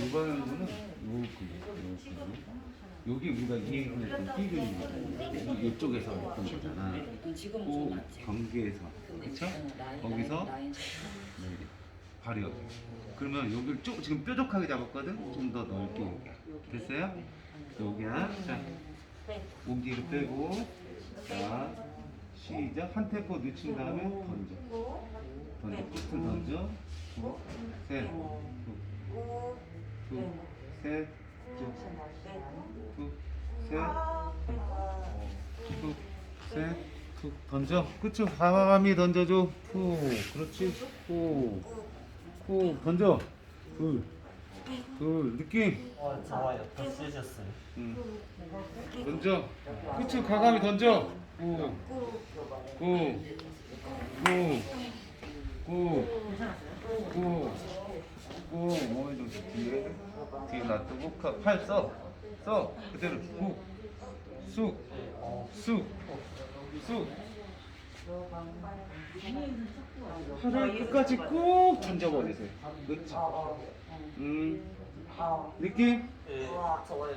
요거는 거는 요 여기 우리가 이해했던 띠근이 이쪽에서 했던 거잖아. 그. 경계에서 그렇죠? 거기서 네, 여기. 그러면 여기를 쭉 지금 뾰족하게 잡았거든. 좀 더 넓게. 됐어요? 여기야. 자, 옥기를 빼고. 자, 시작. 한 템포 늦춘 다음에 던져. 던져. 끝을 던져. 두, 셋, 두, 두, 셋, 두, 두, 셋, 두, 셋, 두. 던져. 그쵸? 과감히 던져줘. 후. 그렇지. 후. 후. 던져. 둘. 둘. 느낌. 어, 좋아요. 더 쓰셨어요. 응. 던져. 그치 과감히 던져. 구. 구. 구. 구. 구. 구. 몸에 좀 뒤에. 뒤에 놔두고 카- 팔 써. 써. 그대로. 구. 쑥. 쑥. 쑥. 팔을 끝까지 꾹 던져버리세요. 그렇지. 음. 느낌? 예, 좋아요.